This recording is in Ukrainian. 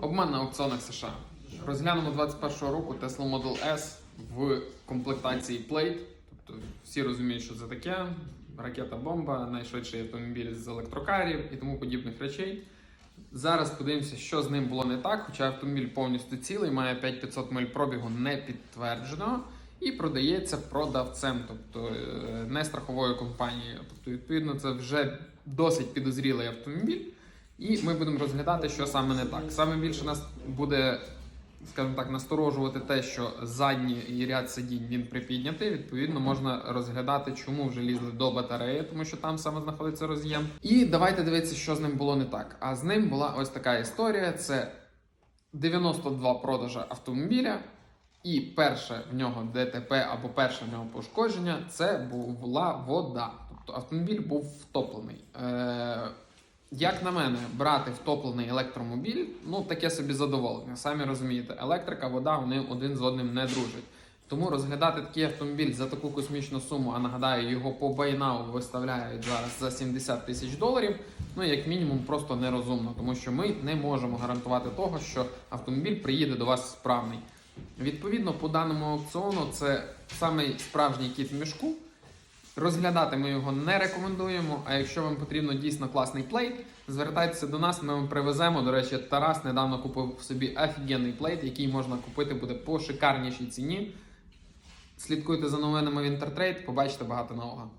Обман на аукціонах США. Розглянемо 21-го року Tesla Model S в комплектації Plate. Тобто всі розуміють, що це таке. Ракета бомба, найшвидший автомобіль з електрокарів і тому подібних речей. Зараз подивимося, що з ним було не так, хоча автомобіль повністю цілий, має 5500 миль пробігу не підтвердженого і продається продавцем, тобто е, не страховою компанією. Тобто, відповідно, це вже досить підозрілий автомобіль. І ми будемо розглядати, що саме не так. Саме більше нас буде, скажімо так, насторожувати те, що задній ряд сидінь він припіднятий. Відповідно, можна розглядати, чому вже лізли до батареї, тому що там саме знаходиться роз'єм. І давайте дивитися, що з ним було не так. А з ним була ось така історія: це 92 продажа автомобіля. І перше в нього ДТП або перше в нього пошкодження це була вода. Тобто автомобіль був втоплений. Е, як на мене, брати втоплений електромобіль, ну таке собі задоволення. Самі розумієте, електрика, вода вони один з одним не дружать. Тому розглядати такий автомобіль за таку космічну суму, а нагадаю, його по байнау виставляють зараз за 70 тисяч доларів. Ну як мінімум, просто нерозумно, тому що ми не можемо гарантувати того, що автомобіль приїде до вас справний. Відповідно, по даному аукціону, це самий справжній кіт в мішку. Розглядати ми його не рекомендуємо. А якщо вам потрібно дійсно класний плейт, звертайтеся до нас, ми вам привеземо. До речі, Тарас недавно купив собі офігенний плейт, який можна купити буде по шикарнішій ціні. Слідкуйте за новинами в Інтертрейд, побачите багато нового.